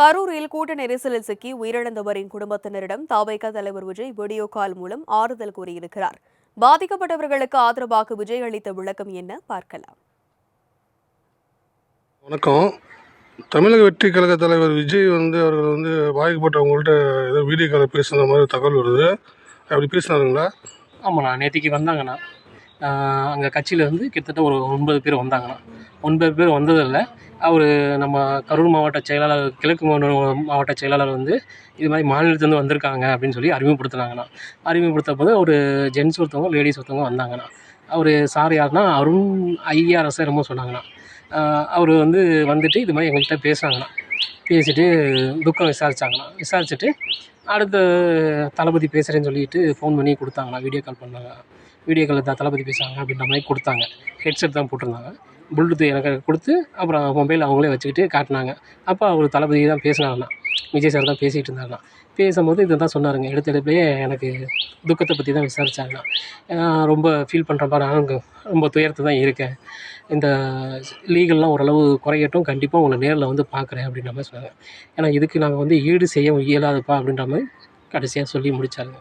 கரூரில் கூட்ட நெரிசலில் சிக்கி உயிரிழந்தவரின் குடும்பத்தினரிடம் தாவைக்க தலைவர் விஜய் வீடியோ கால் மூலம் ஆறுதல் கூறியிருக்கிறார். பாதிக்கப்பட்டவர்களுக்கு ஆதரவாக விஜய் அளித்த விளக்கம் என்ன? பார்க்கலாம். வணக்கம். தமிழக வெற்றி கழக தலைவர் விஜய் வந்து அவர்கள் வந்து பாதிக்கப்பட்டவங்கள்ட்ட ஏதோ வீடியோ காலில் பேசுன மாதிரி தகவல் வருது. அப்படி பேசினாருங்களா? ஆமாண்ணா நேற்றுக்கு வந்தாங்கண்ணா. அங்கே கட்சியில் வந்து கிட்டத்தட்ட ஒரு ஒன்பது பேர் வந்தாங்கண்ணா. ஒன்பது பேர் வந்ததில்லை. அவர் நம்ம கரூர் மாவட்ட செயலாளர் கிழக்கு மாவட்ட செயலாளர் வந்து இது மாதிரி மாநிலத்துலேருந்து வந்திருக்காங்க அப்படின்னு சொல்லி அறிமுகப்படுத்துனாங்கண்ணா. அறிமுகப்படுத்த போது ஒரு ஜென்ஸ் ஒருத்தவங்க லேடிஸ் ஒருத்தவங்க வந்தாங்கண்ணா. அவர் சார் யாருன்னா அருண் ஐஆர்எஸ் என்னமோ சொன்னாங்கண்ணா. அவர் வந்து வந்துட்டு இது மாதிரி எங்கள்கிட்ட பேசுனாங்கண்ணா. பேசிட்டு துக்கம் விசாரிச்சாங்கண்ணா. விசாரிச்சுட்டு அடுத்து தளபதி பேசுகிறேன்னு சொல்லிட்டு ஃபோன் பண்ணி கொடுத்தாங்கண்ணா வீடியோ கால் பண்ணாங்க வீடியோ காலில் த தளபதி பேசுகிறாங்க அப்படின்ற மாதிரி கொடுத்தாங்க. ஹெட்செட் தான் போட்டிருந்தாங்க. ப்ளூடூத் எனக்கு கொடுத்து அப்புறம் மொபைல் அவங்களே வச்சுக்கிட்டு காட்டினாங்க. அப்போ அவர் தளபதி தான் பேசினாங்கண்ணா விஜய் சார் தான் பேசிகிட்டு இருந்தாருண்ணா பேசும்போது இதை தான் சொன்னாருங்க. எடுத்த எனக்கு துக்கத்தை பற்றி தான் விசாரித்தாங்கண்ணா ஏன்னா ரொம்ப ஃபீல் பண்ணுறப்பா நான் ரொம்ப துயரத்தை தான் இருக்கேன். இந்த லீகல்லாம் ஓரளவு குறையட்டும். கண்டிப்பாக உங்களை நேரில் வந்து பார்க்குறேன் அப்படின்ற மாதிரி சொன்னாங்க. ஏன்னா இதுக்கு நாங்கள் வந்து ஈடு செய்ய இயலாதுப்பா அப்படின்ற மாதிரி கடைசியாக சொல்லி முடித்தாங்க